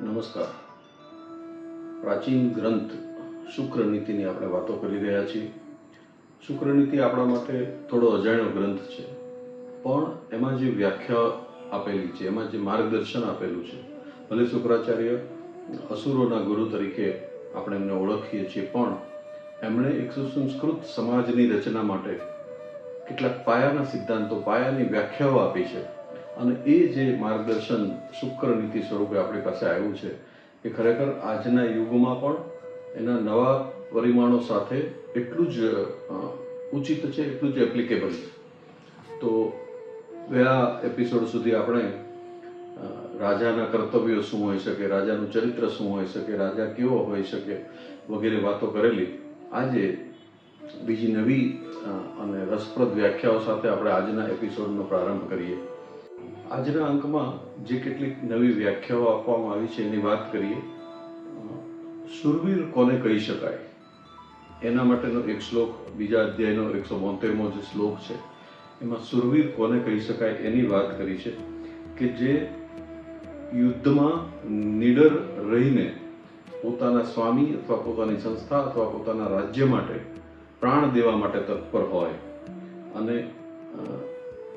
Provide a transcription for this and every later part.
નમસ્કાર. પ્રાચીન ગ્રંથ શુક્ર નીતિની આપણે વાતો કરી રહ્યા છીએ. શુક્ર નીતિ આપણા માટે થોડો અજાણ્યો ગ્રંથ છે, પણ એમાં જે વ્યાખ્યા આપેલી છે, એમાં જે માર્ગદર્શન આપેલું છે, ભલે શુક્રાચાર્ય અસુરોના ગુરુ તરીકે આપણે એમને ઓળખીએ છીએ, પણ એમણે એક સુસંસ્કૃત સમાજની રચના માટે કેટલાક પાયાના સિદ્ધાંતો, પાયાની વ્યાખ્યાઓ આપી છે. અને એ જે માર્ગદર્શન શુક્ર નીતિ સ્વરૂપે આપણી પાસે આવ્યું છે, એ ખરેખર આજના યુગમાં પણ એના નવા પરિમાણો સાથે એટલું જ ઉચિત છે, એટલું જ એપ્લિકેબલ છે. તો ગયા એપિસોડ સુધી આપણે રાજાના કર્તવ્યો શું હોઈ શકે, રાજાનું ચરિત્ર શું હોઈ શકે, રાજા કેવો હોઈ શકે વગેરે વાતો કરેલી. આજે બીજી નવી અને રસપ્રદ વ્યાખ્યાઓ સાથે આપણે આજના એપિસોડનો પ્રારંભ કરીએ. આજના અંકમાં જે કેટલીક નવી વ્યાખ્યાઓ આપવામાં આવી છે, એની વાત કરીએ સુરવીર કોને કહી શકાય? એના માટેનો એક શ્લોક, બીજા અધ્યાયનો એકસો બોતેરમો જે શ્લોક છે, એમાં સુરવીર કોને કહી શકાય એની વાત કરી છે કે જે યુદ્ધમાં નિડર રહીને પોતાના સ્વામી અથવા પોતાની સંસ્થા અથવા પોતાના રાજ્ય માટે પ્રાણ દેવા માટે તત્પર હોય અને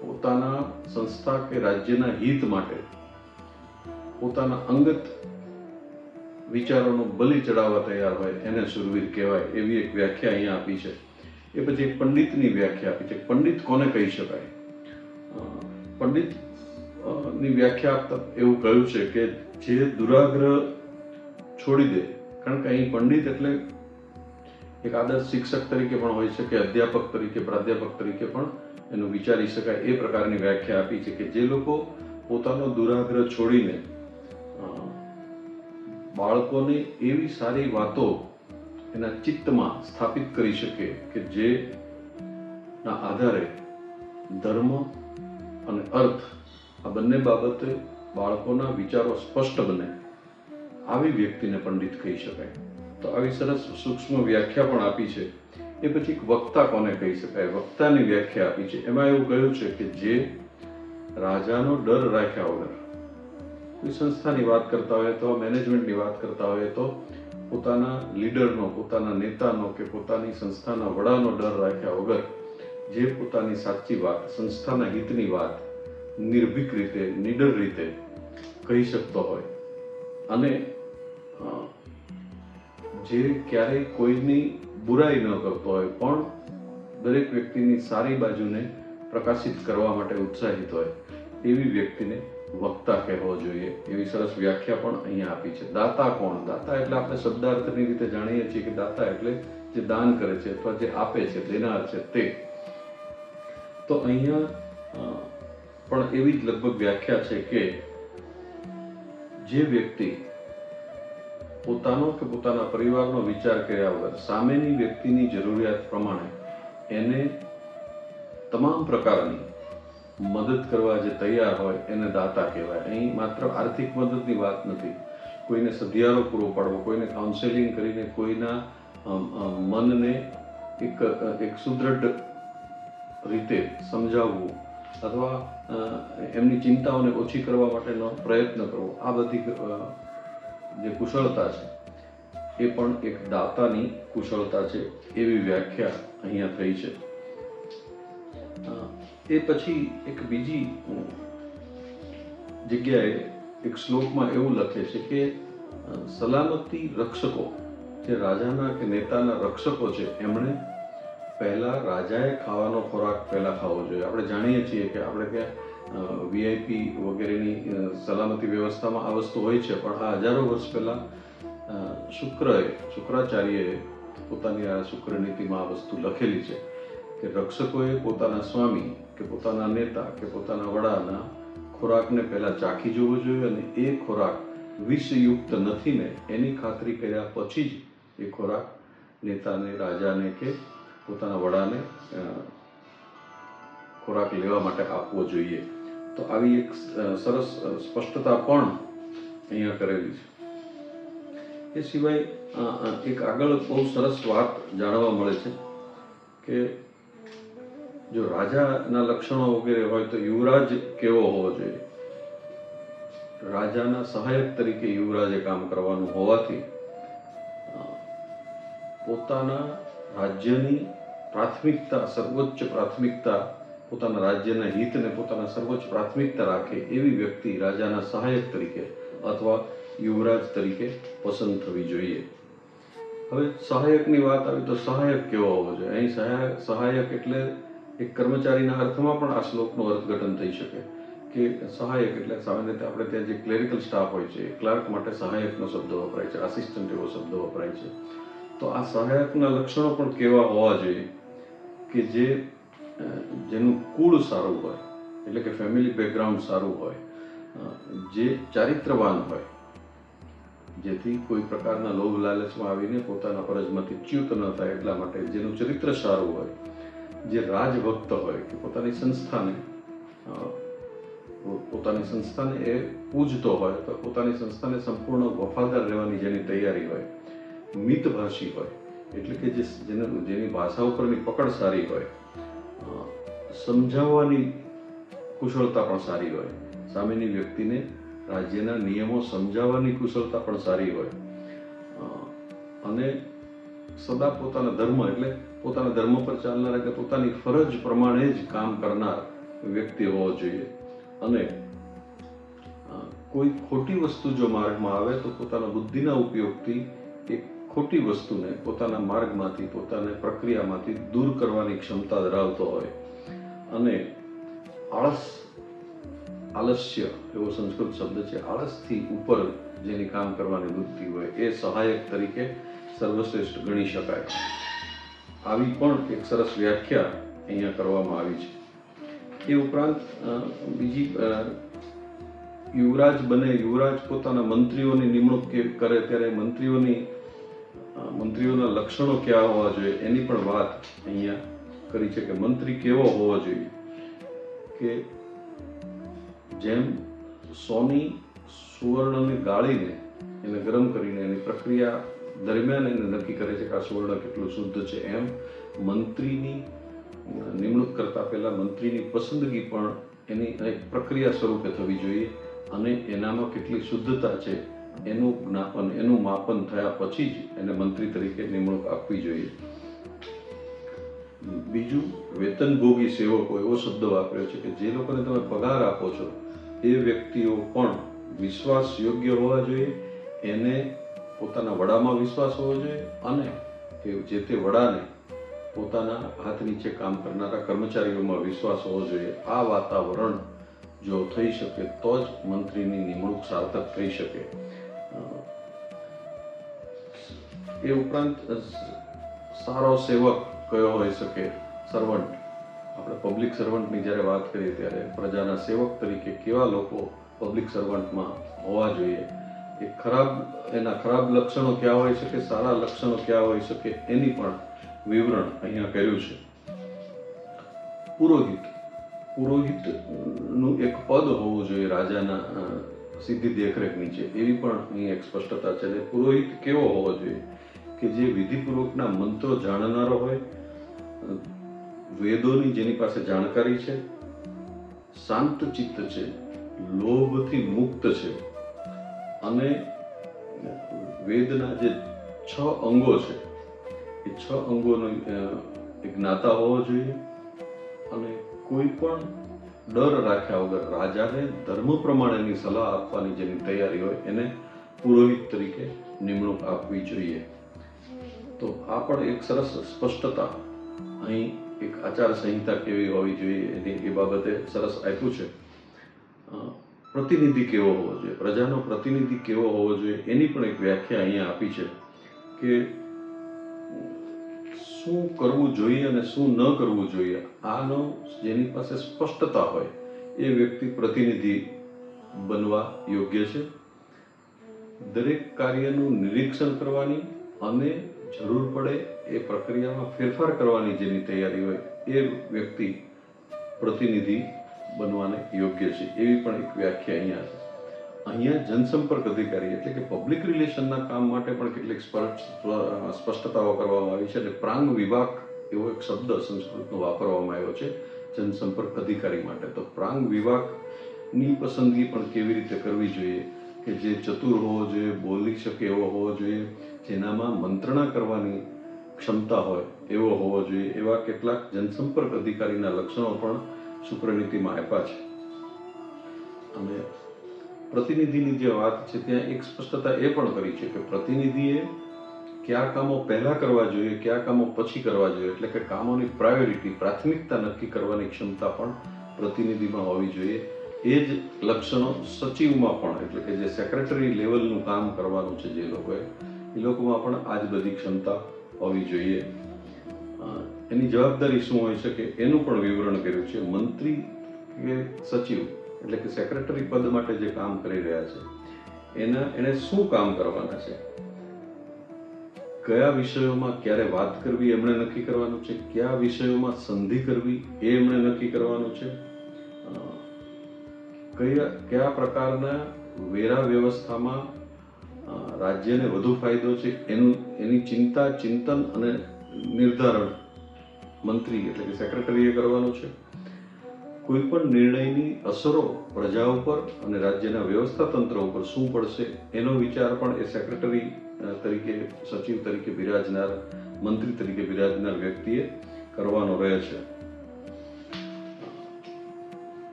પોતાના સંસ્થા કે રાજ્યના હિત માટે પોતાના અંગત વિચારોનો બલિ ચડાવવા તૈયાર હોય એને સુરવીર કહેવાય એવી એક વ્યાખ્યા અહીંયા આપી છે. એ પછી એક પંડિતની વ્યાખ્યા આપી છે. પંડિત કોને કહી શકાય? પંડિતની વ્યાખ્યા આપતા એવું કહ્યું છે કે જે દુરાગ્રહ છોડી દે, કારણ કે અહીં પંડિત એટલે એક આદર્શ શિક્ષક તરીકે પણ હોઈ શકે અધ્યાપક તરીકે, પ્રાધ્યાપક તરીકે પણ એનું વિચારી શકાય એ પ્રકારની વ્યાખ્યા આપી છે કે જે લોકો પોતાનો દુરાગ્રહ છોડીને બાળકોને એવી સારી વાતો એના ચિત્તમાં સ્થાપિત કરી શકે કે જે ના આધારે ધર્મ અને અર્થ આ બંને બાબતે બાળકોના વિચારો સ્પષ્ટ બને. આવી વ્યક્તિને પંડિત કહી શકાય. તો આવી સરસ સૂક્ષ્મ વ્યાખ્યા પણ આપી છે. એ પછી વક્તા કોને કહી શકાય? વક્તાની વ્યાખ્યા આપી છે. એમાં એવું કહ્યું છે કે જે રાજાનો ડર રાખ્યા વગર, કોઈ સંસ્થાની વાત કરતા હોય તો મેનેજમેન્ટની વાત કરતા હોય તો પોતાના લીડરનો, પોતાના નેતાનો કે પોતાની સંસ્થાના વડાનો ડર રાખ્યા વગર, જે પોતાની સાચી વાત, સંસ્થાના હિતની વાત નિર્ભીક રીતે, નિડર રીતે કહી શકતો હોય. અને જે ક્યારેય કોઈની બુરાઈ ન કરતો હોય, પણ દરેક વ્યક્તિની સારી બાજુને પ્રકાશિત કરવા માટે ઉત્સાહિત હોય, એવી વ્યક્તિને વક્તા કહેવો જોઈએ. એવી સરસ વ્યાખ્યા પણ અહીંયા આપી છે. દાતા કોણ? દાતા એટલે આપણે શબ્દાર્થની રીતે જાણીએ છીએ કે દાતા એટલે જે દાન કરે છે અથવા જે આપે છે, દેનાર છે તે. તો અહીંયા પણ એવી જ લગભગ વ્યાખ્યા છે કે જે વ્યક્તિ પોતાનો કે પોતાના પરિવારનો વિચાર કર્યા વગર સામેની વ્યક્તિની જરૂરિયાત પ્રમાણે એને તમામ પ્રકારની મદદ કરવા જે તૈયાર હોય એને દાતા કહેવાય. અહીં માત્ર આર્થિક મદદની વાત નથી. કોઈને સધિયારો પૂરો પાડવો, કોઈને કાઉન્સેલિંગ કરીને કોઈના મનને એક એક સુદૃઢ રીતે સમજાવવું અથવા એમની ચિંતાઓને ઓછી કરવા માટેનો પ્રયત્ન કરવો. આ બધી જે કુશળતા છે, એ પણ એક દાતાની કુશળતા છે એવી વ્યાખ્યા અહીંયા થઈ છે. એ પછી એક બીજી જગ્યાએ એક શ્લોકમાં એવું લખે છે કે સલામતી રક્ષકો જે રાજાના કે નેતાના રક્ષકો છે, એમણે પહેલા રાજાએ ખાવાનો ખોરાક પહેલા ખાવો જોઈએ. આપણે જાણીએ છીએ કે આપણે ત્યાં વીઆઈપી વગેરેની સલામતી વ્યવસ્થામાં આ વસ્તુ હોય છે. પણ આ હજારો વર્ષ પહેલા શુક્રએ, શુક્રાચાર્યએ પોતાની આ શુક્ર નીતિમાં આ વસ્તુ લખેલી છે કે રક્ષકોએ પોતાના સ્વામી કે પોતાના નેતા કે પોતાના વડાના ખોરાકને પહેલાં ચાખી જોવો જોઈએ અને એ ખોરાક વિષયુક્ત નથી ને એની ખાતરી કર્યા પછી જ એ ખોરાક નેતાને, રાજાને કે પોતાના વડાને ખોરાક લેવા માટે આપવો જોઈએ. તો આવી એક સરસ સ્પષ્ટતા પણ અહીંયા કરેલી છે. એ સિવાય એક આગળ બહુ સરસ વાત જાણવા મળે છે કે જો રાજાના લક્ષણો વગેરે હોય તો યુવરાજ કેવો હોવો જોઈએ? રાજાના સહાયક તરીકે યુવરાજે કામ કરવાનું હોવાથી પોતાના રાજ્યની પ્રાથમિકતા, સર્વોચ્ચ પ્રાથમિકતા પોતાના રાજ્યના હિતને પોતાના સર્વોચ્ચ પ્રાથમિકતા રાખે એવી વ્યક્તિ રાજાના સહાયક તરીકે અથવા યુવરાજ તરીકે પસંદ થવી જોઈએ. હવે સહાયકની વાત આવી તો સહાયક કેવો હોવો જોઈએ? અહીં સહાયક સહાયક એટલે એક કર્મચારીના અર્થમાં પણ આ શ્લોકનું અર્થઘટન થઈ શકે. કે સહાયક એટલે સામાન્ય રીતે આપણે ત્યાં જે ક્લેરિકલ સ્ટાફ હોય છે ક્લાર્ક માટે સહાયકનો શબ્દ વપરાય છે, આસિસ્ટન્ટ એવો શબ્દ વપરાય છે. તો આ સહાયકના લક્ષણો પણ કેવા હોવા જોઈએ? કે જે જેનું કુળ સારું હોય, એટલે કે ફેમિલી બેકગ્રાઉન્ડ સારું હોય જે ચારિત્રવાન હોય, જેથી કોઈ પ્રકારના લોભ લાલચમાં આવીને પોતાના ફરજમાંથી ચ્યુત ન થાય એટલા માટે જેનું ચરિત્ર સારું હોય, જે રાજભક્ત હોય, કે પોતાની સંસ્થાને પોતાની સંસ્થાને એ પૂજતો હોય, તો પોતાની સંસ્થાને સંપૂર્ણ વફાદાર રહેવાની જેની તૈયારી હોય, મિતભાષી હોય, એટલે કે જે જેને ભાષા ઉપરની પકડ સારી હોય સમજાવવાની કુશળતા પણ સારી હોય. સામેની વ્યક્તિને રાજ્યના નિયમો સમજાવવાની કુશળતા પણ સારી હોય. અને સદા પોતાના ધર્મ એટલે પોતાના ધર્મ પર ચાલનાર એટલે પોતાની ફરજ પ્રમાણે જ કામ કરનાર વ્યક્તિ હોવો જોઈએ. અને કોઈ ખોટી વસ્તુ જો માર્ગમાં આવે તો પોતાના બુદ્ધિના ઉપયોગથી એ ખોટી વસ્તુને પોતાના માર્ગમાંથી, પોતાને પ્રક્રિયામાંથી દૂર કરવાની ક્ષમતા ધરાવતો હોય. અને આળસ, આલસ્ય, એવો સંસ્કૃત શબ્દ છે, આળસથી ઉપર જેની કામ કરવાની વૃત્તિ હોય, એ સહાયક તરીકે સર્વશ્રેષ્ઠ ગણી શકાય. આવી પણ એક સરસ વ્યાખ્યા અહીંયા કરવામાં આવી છે. એ ઉપરાંત બીજી યુવરાજ બને, યુવરાજ પોતાના મંત્રીઓની નિમણૂક કરે ત્યારે મંત્રીઓની મંત્રીઓના લક્ષણો ક્યાં હોવા જોઈએ એની પણ વાત અહીંયા કરી છે કે મંત્રી કેવો હોવો જોઈએ? કે જેમ સોની સુવર્ણને ગાળીને એને ગરમ કરીને એની પ્રક્રિયા દરમિયાન એને નક્કી કરે છે કે આ સુવર્ણ કેટલું શુદ્ધ છે એમ મંત્રીની નિમણૂક કરતા પહેલા મંત્રીની પસંદગી પણ એની એક પ્રક્રિયા સ્વરૂપે થવી જોઈએ અને એનામાં કેટલી શુદ્ધતા છે એનું જ્ઞાપન એનું માપન થયા પછી જ એને મંત્રી તરીકે નિમણૂક આપવી જોઈએ. બીજું, વેતનભોગી સેવકો એવો શબ્દ વાપર્યો છે કે જે લોકોને તમે પગાર આપો છો, એ વ્યક્તિઓ પણ વિશ્વાસ યોગ્ય હોવા જોઈએ, એને પોતાના વડામાં વિશ્વાસ હોવો જોઈએ અને જે તે વડાને પોતાના હાથ નીચે કામ કરનારા કર્મચારીઓમાં વિશ્વાસ હોવો જોઈએ. આ વાતાવરણ જો થઈ શકે તો જ મંત્રીની નિમણૂક સાર્થક થઈ શકે. એ ઉપરાંત સારો સેવક કયો હોઈ શકે? સર્વન્ટ આપણે પબ્લિક સર્વન્ટની જ્યારે વાત કરીએ ત્યારે પ્રજાના સેવક તરીકે કેવા લોકો પબ્લિક સર્વન્ટમાં હોવા જોઈએ? એ ખરાબ, એના ખરાબ લક્ષણો ક્યાં હોઈ શકે, સારા લક્ષણો ક્યાં હોઈ શકે, એની પણ વિવરણ અહીંયા કર્યું છે. પુરોહિત. પુરોહિતનું એક પદ હોવું જોઈએ રાજાના સીધી દેખરેખ નીચે. એવી પણ અહીં એક સ્પષ્ટતા છે. પુરોહિત કેવો હોવો જોઈએ? કે જે વિધિપૂર્વકના મંત્રો જાણનારો હોય, વેદોની જેની પાસે જાણકારી છે, શાંત ચિત્ત છે, લોભથી મુક્ત છે, અને વેદના જે છ અંગો છે, એ છ અંગોનો જ્ઞાતા હોવો જોઈએ અને કોઈ પણ ડર રાખ્યા વગર રાજાને ધર્મ પ્રમાણેની સલાહ આપવાની જેની તૈયારી હોય, એને પુરોહિત તરીકે નિમણૂક આપવી જોઈએ. તો આ પણ એક સરસ સ્પષ્ટતા. અહીં એક આચાર સંહિતા કેવી હોવી જોઈએ એની એ બાબતે સરસ આપ્યું છે. પ્રતિનિધિ કેવો હોવો જોઈએ? પ્રજાનો પ્રતિનિધિ કેવો હોવો જોઈએ? એની પણ એક વ્યાખ્યા અહીંયા આપી છે કે શું કરવું જોઈએ અને શું ન કરવું જોઈએ? આનો જેની પાસે સ્પષ્ટતા હોય એ વ્યક્તિ પ્રતિનિધિ બનવા યોગ્ય છે. દરેક કાર્યનું નિરીક્ષણ કરવાની અને જરૂર પડે એ પ્રક્રિયામાં ફેરફાર કરવાની જેની તૈયારી હોય એ વ્યક્તિ પ્રતિનિધિ બનવાને યોગ્ય છે. એવી પણ એક વ્યાખ્યા અહીંયા છે. અહીંયા જનસંપર્ક અધિકારી એટલે કે પબ્લિક રિલેશનના કામ માટે પણ કેટલીક સ્પષ્ટ, સ્પષ્ટતાઓ કરવામાં આવી છે અને પ્રાંગ વિભાગ એવો એક શબ્દ સંસ્કૃતનો વાપરવામાં આવ્યો છે, જનસંપર્ક અધિકારી માટે. તો પ્રાંગ વિભાગની પસંદગી પણ કેવી રીતે કરવી જોઈએ? કે જે ચતુર હોવો જોઈએ, બોલી શકે એવો હોવો જોઈએ, જેનામાં મંત્રણા કરવાની ક્ષમતા હોય એવો હોવો જોઈએ, એવા કેટલાક જનસંપર્ક અધિકારીના લક્ષણો પણ શુક્રનીતિમાં આપ્યા છે. અને પ્રતિનિધિની જે વાત છે, ત્યાં એક સ્પષ્ટતા એ પણ કરી છે કે પ્રતિનિધિએ કયા કામો પહેલા કરવા જોઈએ, કયા કામો પછી કરવા જોઈએ, એટલે કે કામોની પ્રાયોરિટી, પ્રાથમિકતા નક્કી કરવાની ક્ષમતા પણ પ્રતિનિધિમાં હોવી જોઈએ. એ જ લક્ષણો સચિવમાં પણ, એટલે કે જે સેક્રેટરી લેવલનું કામ કરવાનું છે જે લોકોએ, એ લોકોમાં પણ આ જ બધી ક્ષમતા હોવી જોઈએ. એની જવાબદારી શું હોઈ શકે એનું પણ વિવરણ કર્યું છે. મંત્રી કે સચિવ, એટલે કે સેક્રેટરી પદ માટે જે કામ કરી રહ્યા છે, એના એને શું કામ કરવાના છે? કયા વિષયોમાં ક્યારે વાત કરવી એમણે નક્કી કરવાનું છે? કયા વિષયોમાં સંધિ કરવી એ એમણે નક્કી કરવાનું છે? કયા કયા પ્રકારના વેરા વ્યવસ્થામાં રાજ્યને વધુ ફાયદો છે એનું, એની ચિંતા, ચિંતન અને નિર્ધારણ મંત્રી એટલે કે સેક્રેટરીએ કરવાનું છે. કોઈ પણ નિર્ણયની અસરો પ્રજા ઉપર અને રાજ્યના વ્યવસ્થા તંત્ર ઉપર શું પડશે એનો વિચાર પણ એ સેક્રેટરી તરીકે, સચિવ તરીકે બિરાજનાર, મંત્રી તરીકે બિરાજનાર વ્યક્તિએ કરવાનો રહે છે.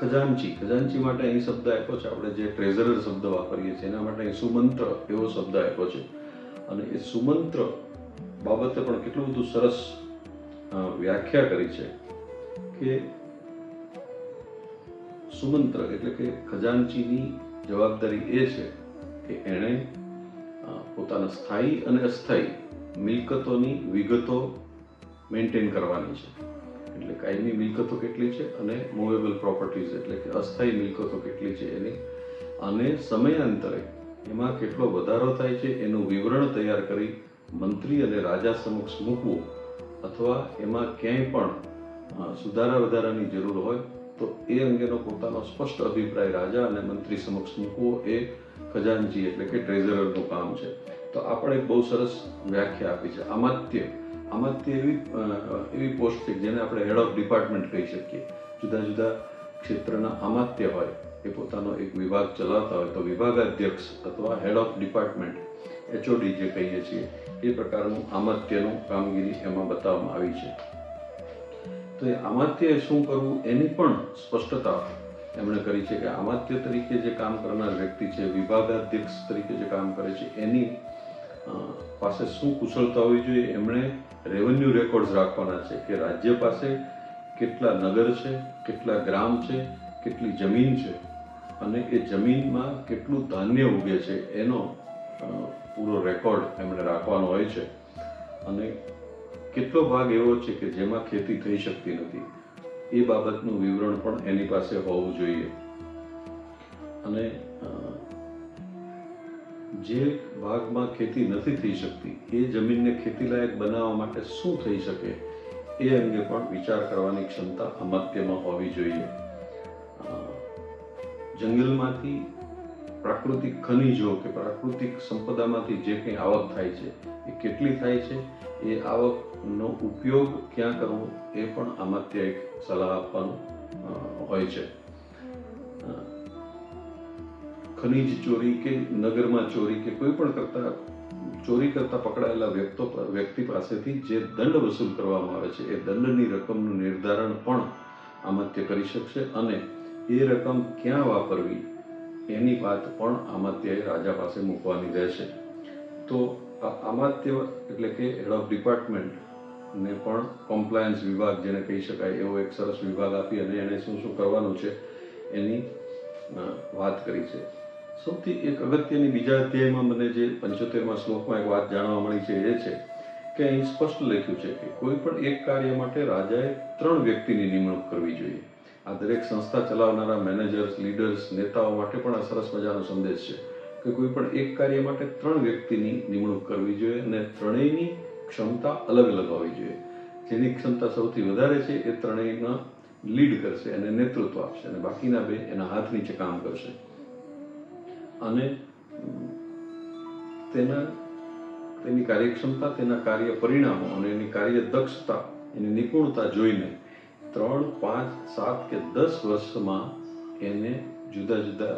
ખજાનચી. ખજાનચી માટે અહીં શબ્દ આપ્યો છે. આપણે જે ટ્રેઝરર શબ્દ વાપરીએ છીએ, એના માટે સુમંત્ર એવો શબ્દ આપ્યો છે. અને એ સુમંત્ર બાબતે પણ કેટલું બધું સરસ વ્યાખ્યા કરી છે કે સુમંત્ર એટલે કે ખજાનચીની જવાબદારી એ છે કે એણે પોતાના સ્થાયી અને અસ્થાયી મિલકતોની વિગતો મેન્ટેન કરવાની છે. એટલે કાયમી મિલકતો કેટલી છે અને મૂવેબલ પ્રોપર્ટીઝ એટલે કે અસ્થાયી મિલકતો કેટલી છે એની. અને સમયાંતરે એમાં કેટલો વધારો થાય છે એનું વિવરણ તૈયાર કરી મંત્રી અને રાજા સમક્ષ મૂકવું અથવા એમાં ક્યાંય પણ સુધારા વધારાની જરૂર હોય તો એ અંગેનો પોતાનો સ્પષ્ટ અભિપ્રાય રાજા અને મંત્રી સમક્ષ મૂકવો એ ખજાનજી એટલે કે ટ્રેઝરરનું કામ છે. તો આપણે બહુ સરસ વ્યાખ્યા આપી છે. અમાત્ય અમાત્ય એવી એવી પોસ્ટ છે જેને આપણે હેડ ઓફ ડિપાર્ટમેન્ટ કહી શકીએ. જુદા જુદા ક્ષેત્રના અમાત્ય હોય એ પોતાનો એક વિભાગ ચલાવતા હોય તો વિભાગાધ્યક્ષ અથવા હેડ ઓફ ડિપાર્ટમેન્ટ એચઓડી જે કહીએ છીએ, એ પ્રકારનું અમાત્યનું કામગીરી એમાં બતાવવામાં આવી છે. તો એ અમાત્યએ શું કરવું એની પણ સ્પષ્ટતા એમણે કરી છે કે અમાત્ય તરીકે જે કામ કરનાર વ્યક્તિ છે, વિભાગાધ્યક્ષ તરીકે જે કામ કરે છે, એની પાસે શું કુશળતા હોવી જોઈએ? એમણે રેવન્યુ રેકોર્ડ્સ રાખવાના છે કે રાજ્ય પાસે કેટલા નગર છે, કેટલા ગ્રામ છે, કેટલી જમીન છે અને એ જમીનમાં કેટલું ધાન્ય ઉગે છે એનો પૂરો રેકોર્ડ એમણે રાખવાનો હોય છે. અને કેટલો ભાગ એવો છે કે જેમાં ખેતી થઈ શકતી નથી. એ બાબતનું વિવરણ પણ એની પાસે હોવું જોઈએ. અને જે ભાગમાં ખેતી નથી થઈ શકતી, એ જમીનને ખેતીલાયક બનાવવા માટે શું થઈ શકે, એ અંગે પણ વિચાર કરવાની ક્ષમતા અમાત્યમાં હોવી જોઈએ. જંગલમાંથી પ્રાકૃતિક ખનિજો કે પ્રાકૃતિક સંપદામાંથી જે કંઈ આવક થાય છે, એ કેટલી થાય છે, એ આવકનો ઉપયોગ ક્યાં કરવો, એ પણ અમાત્ય એક સલાહ આપવાનું હોય છે. ખનિજ ચોરી કે નગરમાં ચોરી કે કોઈ પણ કરતા ચોરી કરતા પકડાયેલા વ્યક્તો વ્યક્તિ પાસેથી જે દંડ વસૂલ કરવામાં આવે છે, એ દંડની રકમનું નિર્ધારણ પણ અમાત્ય કરી શકશે અને એ રકમ ક્યાં વાપરવી એની વાત પણ અમાત્યએ રાજા પાસે મૂકવાની રહેશે. તો આ અમાત્ય એટલે કે હેડ ઓફ ડિપાર્ટમેન્ટ ને પણ કોમ્પ્લાયન્સ વિભાગ જેને કહી શકાય, એવો એક સરસ વિભાગ આપી અને એણે શું શું કરવાનું છે એની વાત કરી છે. સૌથી એક અગત્યની બીજા અધ્યાયમાં મને જે પંચોતેરમાં શ્લોકમાં એક વાત જાણવા મળી છે, એ છે કે અહીં સ્પષ્ટ લખ્યું છે કે કોઈ પણ એક કાર્ય માટે રાજાએ ત્રણ વ્યક્તિની નિમણૂક કરવી જોઈએ. આ દરેક સંસ્થા ચલાવનારા મેનેજર્સ, લીડર્સ, નેતાઓ માટે પણ આ સરસ મજાનો સંદેશ છે કે કોઈ પણ એક કાર્ય માટે ત્રણ વ્યક્તિની નિમણૂક કરવી જોઈએ અને ત્રણેયની ક્ષમતા અલગ અલગ હોવી જોઈએ. જેની ક્ષમતા સૌથી વધારે છે એ ત્રણેયના લીડ કરશે અને નેતૃત્વ આપશે અને બાકીના બે એના હાથ નીચે કામ કરશે. અને તેના, તેની કાર્યક્ષમતા, તેના કાર્ય પરિણામો અને એની કાર્ય દક્ષતા, એની નિપુણતા જોઈને ત્રણ, પાંચ, સાત કે દસ વર્ષમાં એને જુદા જુદા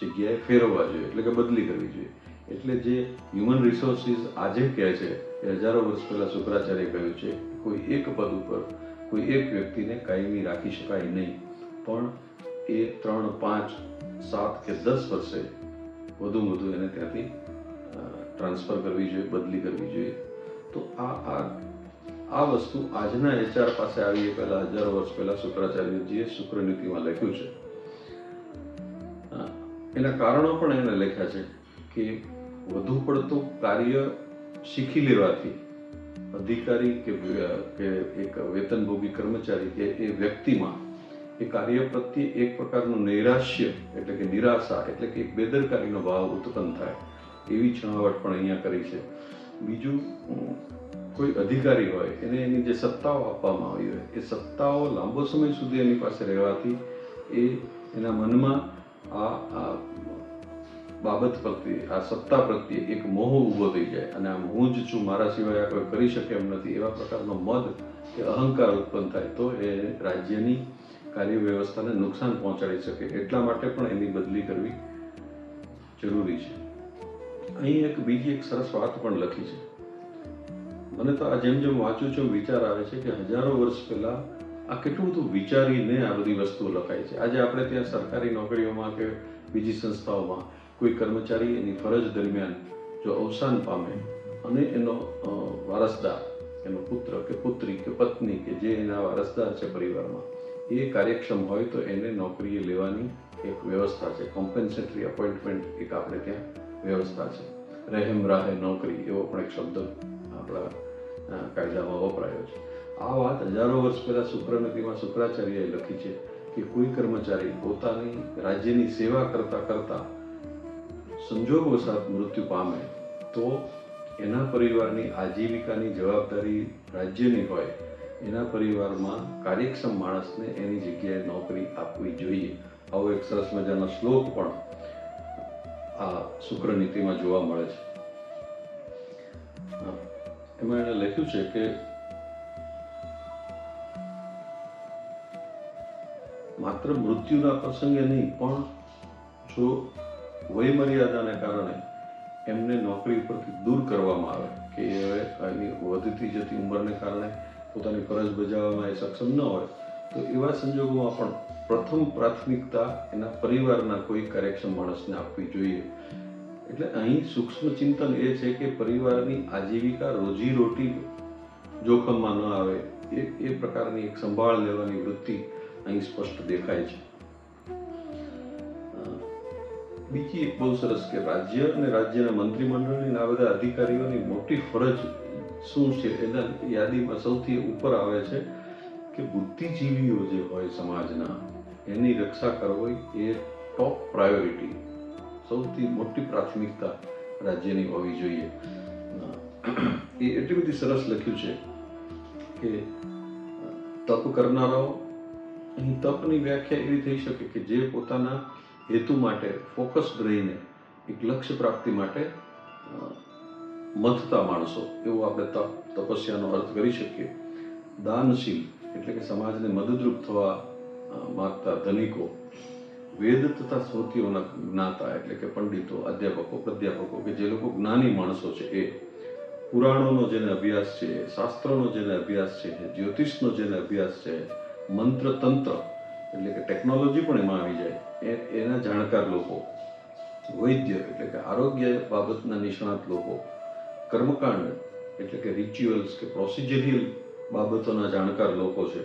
જગ્યાએ ફેરવવા જોઈએ, એટલે કે બદલી કરવી જોઈએ. એટલે જે હ્યુમન રિસોર્સિસ આજે કહે છે એ હજારો વર્ષ પહેલાં શુક્રાચાર્ય કહ્યું છે, કોઈ એક પદ ઉપર કોઈ એક વ્યક્તિને કાયમી રાખી શકાય નહીં. પણ એ ત્રણ, પાંચ, સાત કે દસ વર્ષે વધુ વધુ એને ત્યાંથી ટ્રાન્સફર કરવી જોઈએ, બદલી કરવી જોઈએ. તો આ આ આ વસ્તુ આજના એચઆર પાસે આવી એ પહેલા હજારો વર્ષ પહેલા શુક્રાચાર્યજીએ શુક્રનીતિમાં લખ્યું છે. એના કારણો પણ એને લખ્યા છે કે વધુ પડતું કાર્ય શીખી લેવાથી અધિકારી કે એક વેતનભોગી કર્મચારી કે એ વ્યક્તિમાં એ કાર્ય પ્રત્યે એક પ્રકારનું નૈરાશ્ય, એટલે કે નિરાશા, એટલે કે એક બેદરકારીનો ભાવ ઉત્પન્ન થાય. એવી છણાવટ પણ અહીંયા કરી છે. બીજું, કોઈ અધિકારી હોય, એને એની જે સત્તાઓ આપવામાં આવી હોય, એ સત્તાઓ લાંબો સમય સુધી એની પાસે રહેવાથી એ એના મનમાં આ બાબત પ્રત્યે, આ સત્તા પ્રત્યે એક મોહ ઊભો થઈ જાય. અને આમ હું જ છું, મારા સિવાય આ કોઈ કરી શકે એમ નથી. એવા પ્રકારનો મદ કે અહંકાર ઉત્પન્ન થાય. તો એ રાજ્યની કાર્ય વ્યવસ્થાને નુકસાન પહોંચાડી શકે એટલા માટે પણ એની બદલી કરવી જરૂરી છે. અહીં એક બીજી એક સરસ વાત પણ લખી છે. મને તો આ જેમ જેમ વાંચું છું, વિચાર આવે છે કે હજારો વર્ષ પહેલા આ કેટલું બધું વિચારીને આ બધી વસ્તુઓ લખાય છે. આજે આપણે ત્યાં સરકારી નોકરીઓમાં કે બીજી સંસ્થાઓમાં કોઈ કર્મચારી એની ફરજ દરમિયાન જો અવસાન પામે અને એનો વારસદાર, એનો પુત્ર કે પુત્રી કે પત્ની કે જે એના વારસદાર છે પરિવારમાં એ કાર્યક્ષમ હોય તો એને નોકરીએ લેવાની એક વ્યવસ્થા છે. કોમ્પેન્સેટરી અપોઇન્ટમેન્ટ એક આપણે ત્યાં વ્યવસ્થા છે. રહેમ રાહે નોકરી એવો પણ એક શબ્દ આપણા કાયદામાં વપરાયો છે. આ વાત હજારો વર્ષ પહેલાં શુક્રનગરીમાં શુક્રાચાર્યએ લખી છે કે કોઈ કર્મચારી પોતાની રાજ્યની સેવા કરતા કરતા સંજોગવશાત મૃત્યુ પામે તો એના પરિવારની આજીવિકાની જવાબદારી રાજ્યની હોય એના પરિવારમાં કાર્યક્ષમ માણસને એની જગ્યાએ નોકરી આપવી જોઈએ. આવો એક સરસ મજાનો શ્લોક પણ આ શુક્રનીતિમાં જોવા મળે છે. એમાં એણે લખ્યું છે કે માત્ર મૃત્યુના પ્રસંગે નહીં, પણ જો વય મર્યાદાને કારણે એમને નોકરી પરથી દૂર કરવામાં આવે, કે એ એની વધતી જતી ઉંમરને કારણે પોતાની ફરજ બજાવવામાં એ સક્ષમ ન હોય. તો એવા સંજોગોમાં પણ પ્રથમ પ્રાથમિકતા એના પરિવારના કોઈ કાર્યક્ષમ માણસને આપવી જોઈએ. એટલે અહીં સૂક્ષ્મ ચિંતન એ છે કે પરિવારની આજીવિકા રોજી રોટી જોખમમાં ન આવે. એ એ પ્રકારની એક સંભાળ લેવાની વૃત્તિ અહીં સ્પષ્ટ દેખાય છે. બીજી એક બહુ સરસ કે રાજ્ય અને રાજ્યના મંત્રીમંડળની આ બધા અધિકારીઓની મોટી ફરજ શું છે? એના યાદીમાં સૌથી ઉપર આવે છે કે બુદ્ધિજીવીઓ જે હોય સમાજના, એની રક્ષા કરવી એ ટોપ પ્રાયોરિટી સૌથી મોટી પ્રાથમિકતા રાજ્યની હોવી જોઈએ. એ એટલી બધી સરસ લખ્યું છે કે, તપ કરનારાઓ અહીં તપની વ્યાખ્યા એવી થઈ શકે કે જે પોતાના હેતુ માટે ફોકસ રહીને એક લક્ષ્ય પ્રાપ્તિ માટે મથતા માણસો, એવો આપણે તપ તપસ્યાનો અર્થ કરી શકીએ. દાનશીલ એટલે કે સમાજને મદદરૂપ થવા માગતા ધનિકો, વેદ તથા સ્મૃતિઓના જ્ઞાતા એટલે કે પંડિતો, અધ્યાપકો, પ્રાધ્યાપકો કે જે લોકો જ્ઞાની માણસો છે એ. પુરાણોનો જેને અભ્યાસ છે, શાસ્ત્રોનો જેને અભ્યાસ છે, જ્યોતિષનો જેને અભ્યાસ છે મંત્ર તંત્ર એટલે કે ટેકનોલોજી પણ એમાં આવી જાય. એ, એના જાણકાર લોકો, વૈદ્ય એટલે કે આરોગ્ય બાબતના નિષ્ણાત લોકો કર્મકાંડ એટલે કે રિચ્યુઅલ્સ કે પ્રોસિજરિયલ બાબતોના જાણકાર લોકો છે.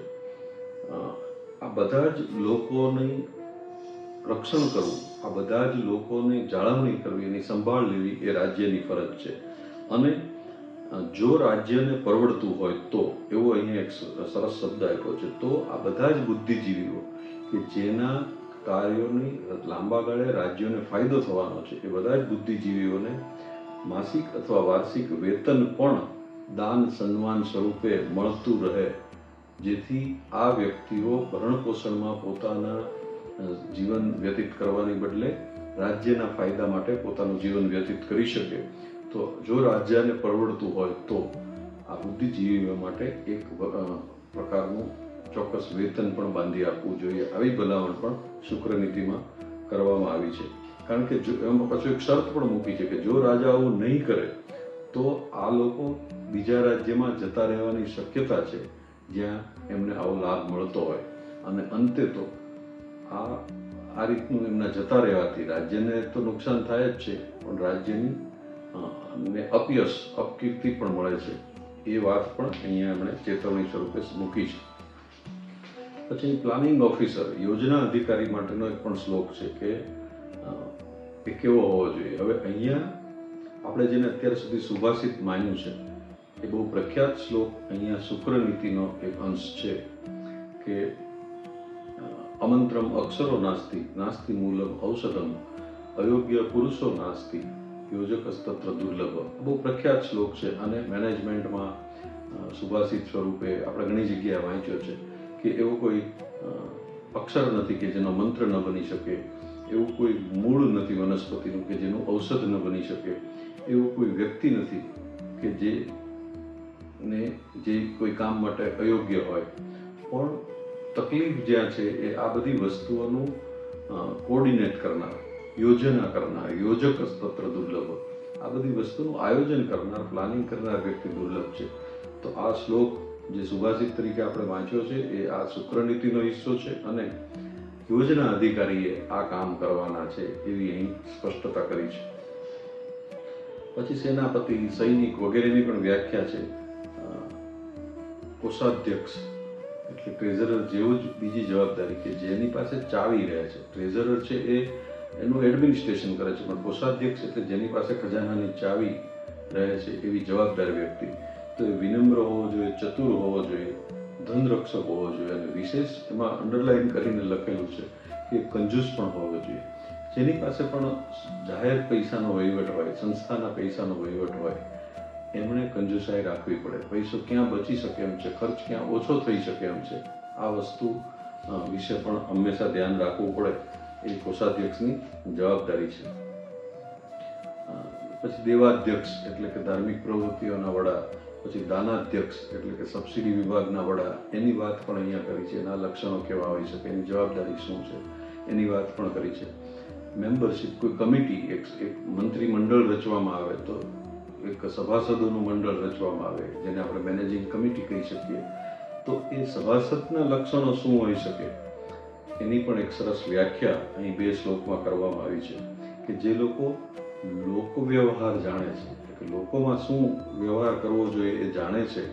આ બધા જ લોકોની રક્ષણ કરવું, આ બધા જ લોકોની જાળવણી કરવી, એની સંભાળ લેવી એ રાજ્યની ફરજ છે. અને જો રાજ્યને પરવડતું હોય તો, એવો અહીંયા એક સરસ શબ્દ આપ્યો છે, તો આ બધા જ બુદ્ધિજીવીઓ કે જેના કાર્યોની લાંબા ગાળે રાજ્યોને ફાયદો થવાનો છે, એ બધા જ બુદ્ધિજીવીઓને માસિક અથવા વાર્ષિક વેતન પણ દાન સન્માન સ્વરૂપે મળતું રહે, જેથી આ વ્યક્તિઓ ભરણપોષણમાં પોતાના જીવન વ્યતીત કરવાની બદલે રાજ્યના ફાયદા માટે પોતાનું જીવન વ્યતીત કરી શકે. તો જો રાજ્યને પરવડતું હોય તો આ બુદ્ધિજીવીઓ માટે એક પ્રકારનું ચોક્કસ વેતન પણ બાંધી આપવું જોઈએ. આવી ભલામણ પણ શુક્ર નીતિમાં કરવામાં આવી છે. કારણ કે જો, એમાં પાછું એક શરત પણ મૂકી છે કે જો રાજા આવું નહીં કરે, તો આ લોકો બીજા રાજ્યમાં જતા રહેવાની શક્યતા છે, જ્યાં એમને આવો લાભ મળતો હોય. અને અંતે તો આ આ રીતનું એમના જતા રહેવાથી રાજ્યને તો નુકસાન થાય જ છે, પણ રાજ્યની ને અપયશ, અપકીર્તિ પણ મળે છે. એ વાત પણ અહીંયા એમણે ચેતવણી સ્વરૂપે મૂકી છે. પછી પ્લાનિંગ ઓફિસર યોજના અધિકારી માટેનો એક પણ શ્લોક છે કે એ કેવો હોવો જોઈએ. હવે અહીંયા આપણે જેને અત્યાર સુધી સુભાષિત માન્યું છે, એ બહુ પ્રખ્યાત શ્લોક અહીંયા શુક્ર નીતિનો એક અંશ છે કે અમંત્રમ અક્ષરો નાસ્તિ નાસ્તિ મૂલમ ઔષધમ, અયોગ્ય પુરુષો નાસ્તિ, યોજકસ્તત્ર દુર્લભ. બહુ પ્રખ્યાત શ્લોક છે અને મેનેજમેન્ટમાં સુભાષિત સ્વરૂપે આપણે ઘણી જગ્યાએ વાંચ્યો છે કે એવો કોઈ અક્ષર નથી કે જેનો મંત્ર ન બની શકે. એવું કોઈ મૂળ નથી વનસ્પતિનું કે જેનું ઔષધ ન બની શકે. એવું કોઈ વ્યક્તિ નથી કે જે ને જે કોઈ કામ માટે અયોગ્ય હોય. પણ તકલીફ જ્યાં છે એ આ બધી વસ્તુઓનું કોર્ડિનેટ કરનાર, યોજના કરનાર, યોજક તત્ર દુર્લભ. આ બધી વસ્તુનું આયોજન કરનાર પ્લાનિંગ કરનાર વ્યક્તિ દુર્લભ છે. તો આ શ્લોક જે સુભાષિત તરીકે આપણે વાંચ્યો છે એ આ શુક્રનીતિનો હિસ્સો છે અને યોજના અધિકારીએ આ કામ કરવાના છે એવી અહીં સ્પષ્ટતા કરી છે. પછી સેનાપતિ, સૈનિક વગેરેની પણ વ્યાખ્યા છે. કોષાધ્યક્ષ એટલે ટ્રેઝરર જેવું જ બીજી જવાબદારી કે જેની પાસે ચાવી રહે છે. ટ્રેઝરર છે એ એનું એડમિનિસ્ટ્રેશન કરે છે, પણ કોષાધ્યક્ષ એટલે જેની પાસે ખજાનાની ચાવી રહે છે એવી જવાબદાર વ્યક્તિ. તો એ વિનમ્ર હોવો જોઈએ, ચતુર હોવો જોઈએ. ધનરક્ષક હોવો જોઈએ અને વિશેષ એમાં અંડરલાઈન કરીને લખેલું છે કે કંજૂસ પણ હોવો જોઈએ. જેની પાસે પણ જાહેર પૈસાનો વહીવટ હોય, સંસ્થાના પૈસાનો વહીવટ હોય, એમણે કંજુસાઈ રાખવી પડે. પૈસો ક્યાં બચી શકે એમ છે, ખર્ચ ક્યાં ઓછો થઈ શકે એમ છે, આ વસ્તુ વિશે પણ હંમેશા ધ્યાન રાખવું પડે એ કોષાધ્યક્ષની જવાબદારી છે. પછી દેવાધ્યક્ષ એટલે કે ધાર્મિક પ્રવૃત્તિઓના વડા પછી દાનાધ્યક્ષ એટલે કે સબસિડી વિભાગના વડા, એની વાત પણ અહીંયા કરી છે. એના લક્ષણો કેવા હોઈ શકે, એની જવાબદારી શું છે, એની વાત પણ કરી છે. મેમ્બરશિપ કોઈ કમિટી એક એક મંત્રીમંડળ રચવામાં આવે તો એક સભાસદોનું મંડળ રચવામાં આવે, જેને આપણે મેનેજિંગ કમિટી કહી શકીએ, તો એ સભાસદના લક્ષણો શું હોઈ શકે? એની પણ એક સરસ વ્યાખ્યા અહીં બે શ્લોકમાં કરવામાં આવી છે કે જે લોકો લોક વ્યવહાર જાણે છે. લોકોમાં શું વ્યવહાર કરવો જોઈએ એ જાણે છે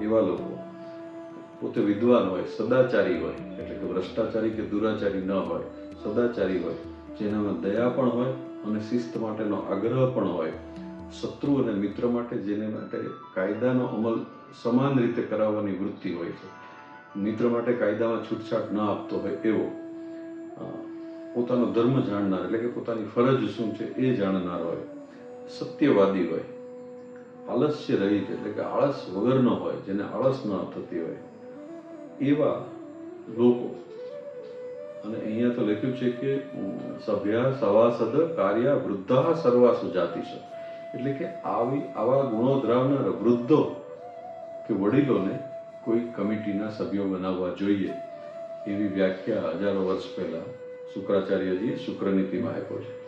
એવા લોકો. પોતે વિદ્વાન હોય, સદાચારી હોય, એટલે કે ભ્રષ્ટાચારી કે દુરાચારી ન હોય, સદાચારી હોય, જેનામાં દયા પણ હોય અને શિસ્ત માટેનો આગ્રહ પણ હોય. શત્રુ અને મિત્ર માટે જેને માટે કાયદાનો અમલ સમાન રીતે કરાવવાની વૃત્તિ હોય છે. મિત્ર માટે કાયદામાં છૂટછાટ ન આપતો હોય એવો. પોતાનો ધર્મ જાણનાર, એટલે કે પોતાની ફરજ શું છે એ જાણનાર હોય. સત્યવાદી હોય આલસ્ય રહિત એટલે કે આળસ વગરનો હોય, જેને આળસ ન થતી હોય, એવા લોકો. અને અહીંયા તો લખ્યું છે કે સભ્યા સવાસદ કાર્ય વૃદ્ધા સર્વાસુ જાતિશ એટલે કે આવી, આવા ગુણો ધરાવનાર વૃદ્ધો કે વડીલોને કોઈ કમિટીના સભ્યો બનાવવા જોઈએ, એવી વ્યાખ્યા હજારો વર્ષ પહેલા શુક્રાચાર્યજીએ શુક્રનીતિમાં આપ્યો છે.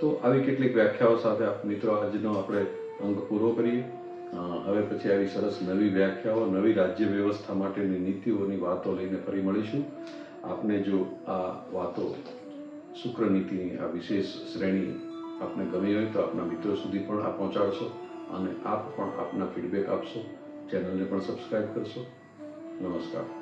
તો આવી કેટલીક વ્યાખ્યાઓ સાથે આપ મિત્રો આજનો આપણે અંક પૂરો કરીએ. હવે પછી આવી સરસ નવી વ્યાખ્યાઓ, નવી રાજ્ય વ્યવસ્થા માટેની નીતિઓની વાતો લઈને ફરી મળીશું. આપને જો આ વાતો શુક્ર નીતિની આ વિશેષ શ્રેણી આપને ગમી હોય તો આપના મિત્રો સુધી પણ આ પહોંચાડશો અને આપ પણ આપના ફીડબેક આપશો. ચેનલને પણ સબસ્ક્રાઈબ કરશો. નમસ્કાર.